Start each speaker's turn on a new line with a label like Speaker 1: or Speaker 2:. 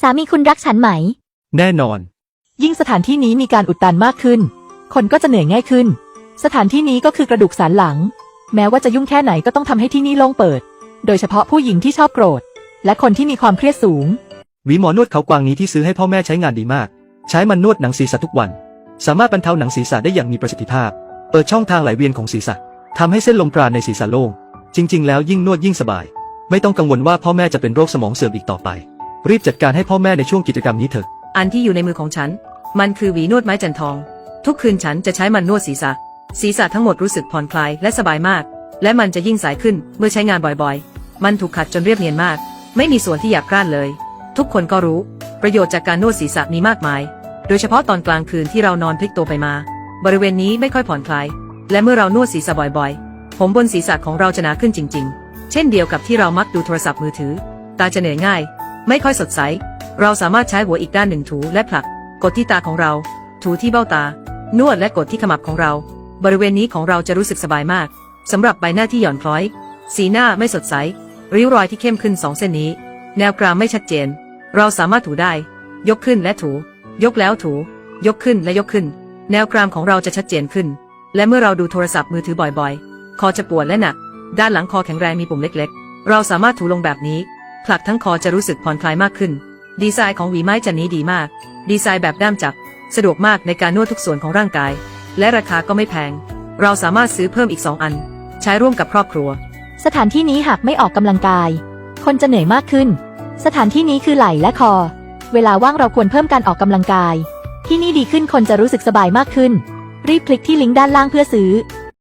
Speaker 1: สามีคุณรักฉันไหม
Speaker 2: แน่นอน
Speaker 3: ยิ่งสถานที่นี้มีการอุดตันมากขึ้น คนก็จะเหนื่อยง่ายขึ้น สถานที่นี้ก็คือกระดูกสันหลัง แม้ว่าจะยุ่งแค่ไหนก็ต้องทำให้ที่นี่โล่งเปิด โดยเฉพาะผู้หญิงที่ชอบโกรธ และคนที่มีความเครียดสูง
Speaker 2: หวีหมอนวดเขากวางนี้ที่ซื้อให้พ่อแม่ใช้งานดีมาก ใช้มันนวดหนังศีรษะทุกวัน สามารถบรรเทาหนังศีรษะได้อย่างมีประสิทธิภาพ เปิดช่องทางไหลเวียนของศีรษะทำให้เส้นลมปราณในศีรษะโล่ง จริง ๆ แล้วยิ่งนวดยิ่งสบาย ไม่ต้องกังวลว่าพ่อแม่จะเป็นโรคสมองเสื่อมอีกต่อไป รีบจัดการให้พ่อแม่ในช่วงกิจกรรมนี้เถอะ
Speaker 4: อันที่อยู่ในมือของฉัน มันคือหวีนวดไม้จันทอง ทุกคืนฉันจะใช้มันนวดศีรษะ ศีรษะทั้งหมดรู้สึกผ่อนคลายและสบายมาก และมันจะยิ่งใสขึ้นเมื่อใช้งานบ่อยๆ มันถูกขัดจนเรียบเนียนมาก ไม่มีส่วนที่หยาบกร้านเลย ทุกคนก็รู้ ประโยชน์จากการนวดศีรษะมีมากมาย โดยเฉพาะตอนกลางคืนที่เรานอนพลิกตัวไปมา บริเวณนี้ไม่ค่อยผ่อนคลาย และเมื่อเรานวดศีรษะบ่อยๆ ผมบนศีรษะของเราจะหนาขึ้นจริง ๆ เช่นเดียวกับที่เรามักดูโทรศัพท์มือถือ ตาจะเหนื่อยง่าย ไม่ค่อยสดใส เราสามารถใช้หัวอีกด้านหนึ่งถูและผลัก กดที่ตาของเรา ถูที่เบ้าตา นวดและกดที่ขมับของเรา บริเวณนี้ของเราจะรู้สึกสบายมากสำหรับใบหน้าที่หย่อนคล้อย สีหน้าไม่สดใส ริ้วรอยที่เข้มขึ้นสองเส้นนี้ แนวกรามไม่ชัดเจน เราสามารถถูได้ ยกขึ้นและถู ยกแล้วถู ยกขึ้นและยกขึ้น แนวกรามของเราจะชัดเจนขึ้น และเมื่อเราดูโทรศัพท์มือถือบ่อยๆ คอจะปวดและหนัก ด้านหลังคอแข็งแรงมีปุ่มเล็ก ๆ เราสามารถถูลงแบบนี้ ผลักทั้งคอจะรู้สึกผ่อนคลายมากขึ้น ดีไซน์ของหวีไม้จันนี้ดีมาก ดีไซน์แบบด้ามจับ สะดวกมากในการนวดทุกส่วนของร่างกาย และราคาก็ไม่แพง เราสามารถซื้อเพิ่มอีก2อัน ใช้ร่วมกับครอบครัว
Speaker 1: สถานที่นี้หากไม่ออกกำลังกาย คนจะเหนื่อยมากขึ้น สถานที่นี้คือไหล่และคอ เวลาว่างเราควรเพิ่มการออกกำลังกาย ที่นี่ดีขึ้นคนจะรู้สึกสบายมากขึ้น รีบคลิกที่ลิงก์ด้านล่างเพื่อซื้อ